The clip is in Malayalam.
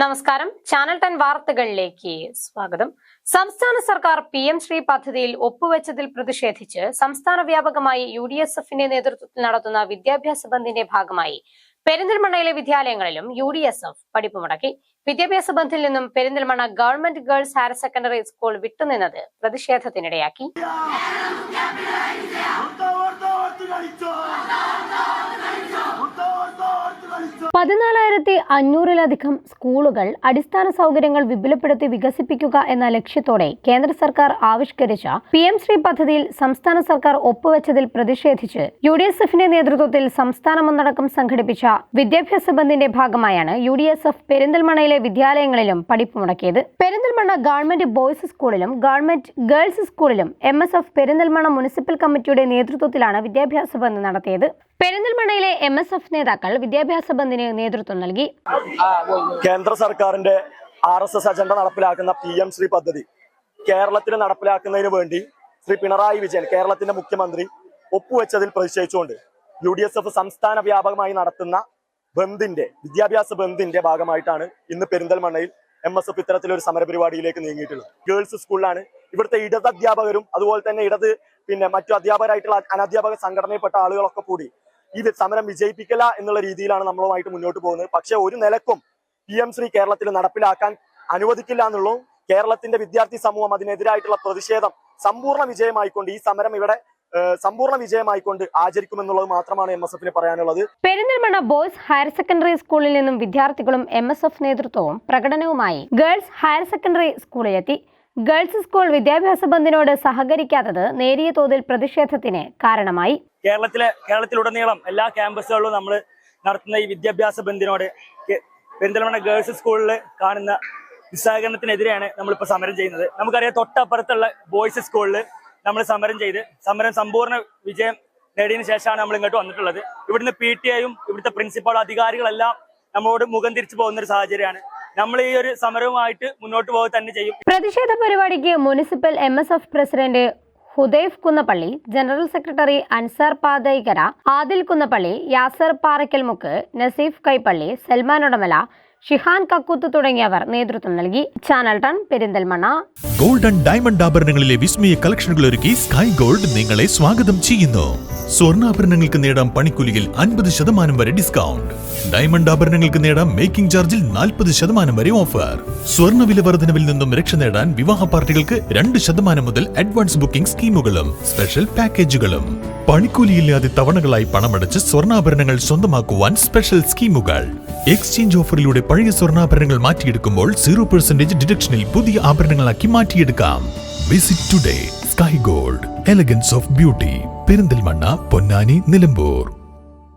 നമസ്കാരം. ചാനൽ ടെൻ വാർത്തകളിലേക്ക് സ്വാഗതം. സംസ്ഥാന സർക്കാർ പി എം ശ്രീ പദ്ധതിയിൽ ഒപ്പുവെച്ചതിൽ പ്രതിഷേധിച്ച് സംസ്ഥാന വ്യാപകമായി യു ഡി എസ് എഫിന്റെ നേതൃത്വത്തിൽ നടത്തുന്ന വിദ്യാഭ്യാസ ബന്ദിന്റെ ഭാഗമായി പെരിന്തൽമണ്ണയിലെ വിദ്യാലയങ്ങളിലും യു ഡി എസ് എഫ് പഠിപ്പ് മുടക്കി. വിദ്യാഭ്യാസ ബന്ധിൽ നിന്നും Perinthalmanna government girls higher secondary school വിട്ടുനിന്നത് പ്രതിഷേധത്തിനിടയാക്കി. പതിനാലായിരത്തി അഞ്ഞൂറിലധികം സ്കൂളുകൾ അടിസ്ഥാന സൗകര്യങ്ങൾ വിപുലപ്പെടുത്തി വികസിപ്പിക്കുക എന്ന ലക്ഷ്യത്തോടെ കേന്ദ്ര സർക്കാർ ആവിഷ്കരിച്ച പി എം ശ്രീ പദ്ധതിയിൽ സംസ്ഥാന സർക്കാർ ഒപ്പുവെച്ചതിൽ പ്രതിഷേധിച്ച് യു ഡി എസ് എഫിന്റെ നേതൃത്വത്തിൽ സംസ്ഥാനമൊന്നടക്കം സംഘടിപ്പിച്ച വിദ്യാഭ്യാസ ബന്ദിന്റെ ഭാഗമായാണ് യു ഡി എസ് എഫ് പെരിന്തൽമണ്ണയിലെ വിദ്യാലയങ്ങളിലും പഠിപ്പ് മുടക്കിയത്. പെരിന്തൽമണ്ണ ഗവൺമെന്റ് ബോയ്സ് സ്കൂളിലും ഗവൺമെന്റ് ഗേൾസ് സ്കൂളിലും M S F Perinthalmanna municipal കമ്മിറ്റിയുടെ നേതൃത്വത്തിലാണ് വിദ്യാഭ്യാസ ബന്ദ് നടത്തിയത്. പെരിന്തൽമണ്ണയിലെ എം എസ് എഫ് നേതാക്കൾ വിദ്യാഭ്യാസ ബന്ദിന് നേതൃത്വം നൽകി. കേന്ദ്ര സർക്കാരിന്റെ ആർ എസ് എസ് അജണ്ട നടപ്പിലാക്കുന്ന പി എം ശ്രീ പദ്ധതി കേരളത്തിൽ നടപ്പിലാക്കുന്നതിന് വേണ്ടി ശ്രീ പിണറായി വിജയൻ കേരളത്തിന്റെ മുഖ്യമന്ത്രി ഒപ്പുവെച്ചതിൽ പ്രതിഷേധിച്ചുകൊണ്ട് യു ഡി എസ് എഫ് സംസ്ഥാന വ്യാപകമായി നടത്തുന്ന ബന്ദിന്റെ വിദ്യാഭ്യാസ ബന്ദിന്റെ ഭാഗമായിട്ടാണ് ഇന്ന് പെരിന്തൽമണ്ണയിൽ എം എസ് എഫ് ഇത്തരത്തിലൊരു സമരപരിപാടിയിലേക്ക് നീങ്ങിയിട്ടുള്ളത്. ഗേൾസ് സ്കൂളിലാണ് ഇവിടുത്തെ ഇടത് അധ്യാപകരും അതുപോലെ തന്നെ ഇടത് പിന്നെ മറ്റു അധ്യാപകരായിട്ടുള്ള അനധ്യാപക സംഘടനയിൽപ്പെട്ട ആളുകളൊക്കെ കൂടി ഈ സമരം വിജയിപ്പിക്കല എന്നുള്ള രീതിയിലാണ് നമ്മളുമായിട്ട് മുന്നോട്ട് പോകുന്നത്. പക്ഷെ ഒരു നിലക്കും പി എം ശ്രീ കേരളത്തിൽ നടപ്പിലാക്കാൻ അനുവദിക്കില്ല എന്നുള്ളതും കേരളത്തിന്റെ വിദ്യാർത്ഥി സമൂഹം അതിനെതിരായിട്ടുള്ള പ്രതിഷേധം സമ്പൂർണ വിജയമായിക്കൊണ്ട് ഈ സമരം ഇവിടെ സമ്പൂർണ വിജയമായിക്കൊണ്ട് ആചരിക്കുമെന്നുള്ളത് മാത്രമാണ് എം എസ് എഫിന് പറയാനുള്ളത്. പെരിന്തൽമണ്ണ ബോയ്സ് ഹയർ സെക്കൻഡറി സ്കൂളിൽ നിന്നും വിദ്യാർത്ഥികളും എം എസ് എഫ് നേതൃത്വവും പ്രകടനവുമായി ഗേൾസ് ഹയർ സെക്കൻഡറി സ്കൂളിലെത്തി. ഗേൾസ് സ്കൂൾ വിദ്യാഭ്യാസ ബന്ദിനോട് സഹകരിക്കാത്തത് നേരിയ തോതിൽ പ്രതിഷേധത്തിന് കാരണമായി. കേരളത്തിലെ കേരളത്തിലുടനീളം എല്ലാ ക്യാമ്പസുകളിലും നമ്മൾ നടത്തുന്ന ഈ വിദ്യാഭ്യാസ ബന്ദിനോട് പെരിന്തൽമണ്ണ ഗേൾസ് സ്കൂളിൽ കാണുന്ന നിസ്സഹകരണത്തിനെതിരെയാണ് നമ്മളിപ്പോൾ സമരം ചെയ്യുന്നത്. നമുക്കറിയാം തൊട്ടപ്പുറത്തുള്ള ബോയ്സ് സ്കൂളിൽ നമ്മൾ സമരം ചെയ്ത് സമരം സമ്പൂർണ വിജയം നേടിയതിനു ശേഷമാണ് നമ്മൾ ഇങ്ങോട്ട് വന്നിട്ടുള്ളത്. ഇവിടുന്ന് പി ടി ഐയും ഇവിടുത്തെ പ്രിൻസിപ്പാൾ അധികാരികളെല്ലാം നമ്മളോട് മുഖം തിരിച്ചു പോകുന്ന ഒരു സാഹചര്യമാണ്. നമ്മൾ ഈ ഒരു സമരവുമായിട്ട് മുന്നോട്ട് പോകുക തന്നെ ചെയ്യും. പ്രതിഷേധ പരിപാടിക്ക് municipal M S F president Hudaif Kunnappally general secretary Ansar Pathaikkara Adil Kunnappally Yasar Parakkalmukku Naseef Kaippally Salman Udamala Shihan Kakkooth തുടങ്ങിയവർ നേതൃത്വം നൽകി. Channel ton Perinthalmanna. Golden diamond ആഭരണങ്ങളിലെ വിസ്മയ കളക്ഷനുകൾ ഒരുക്കി സ്കൈ ഗോൾഡ് നിങ്ങളെ സ്വാഗതം ചെയ്യുന്നു. സ്വർണാഭരണങ്ങൾക്ക് നേടാം പണിക്കൂലിയിൽ അൻപത് ശതമാനം വരെ ഡിസ്കൗണ്ട്. ഡയമണ്ട് ആഭരണങ്ങൾക്ക് നേടാം മേക്കിംഗ് ചാർജിൽ നാൽപ്പത് ശതമാനം വരെ ഓഫർ. സ്വർണ വില വർധനവിൽ നിന്നും രക്ഷ നേടാൻ വിവാഹ പാർട്ടികൾക്ക് രണ്ട് ശതമാനം മുതൽ അഡ്വാൻസ് ബുക്കിംഗ് സ്കീമുകളും സ്പെഷ്യൽ പാക്കേജുകളും. പണിക്കൂലിയില്ലാതെ തവണകളായി പണമടച്ച് സ്വർണാഭരണങ്ങൾ സ്വന്തമാക്കുവാൻ സ്പെഷ്യൽ സ്കീമുകൾ. എക്സ്ചേഞ്ച് ഓഫറിലൂടെ പഴയ സ്വർണാഭരണങ്ങൾ മാറ്റിയെടുക്കുമ്പോൾ സീറോ പെർസെന്റേജ് ഡിഡക്ഷനിൽ പുതിയ ആഭരണങ്ങളാക്കി മാറ്റിയെടുക്കാം. Visit today sky gold elegance of beauty Perinthalmanna Ponnani Nilambur.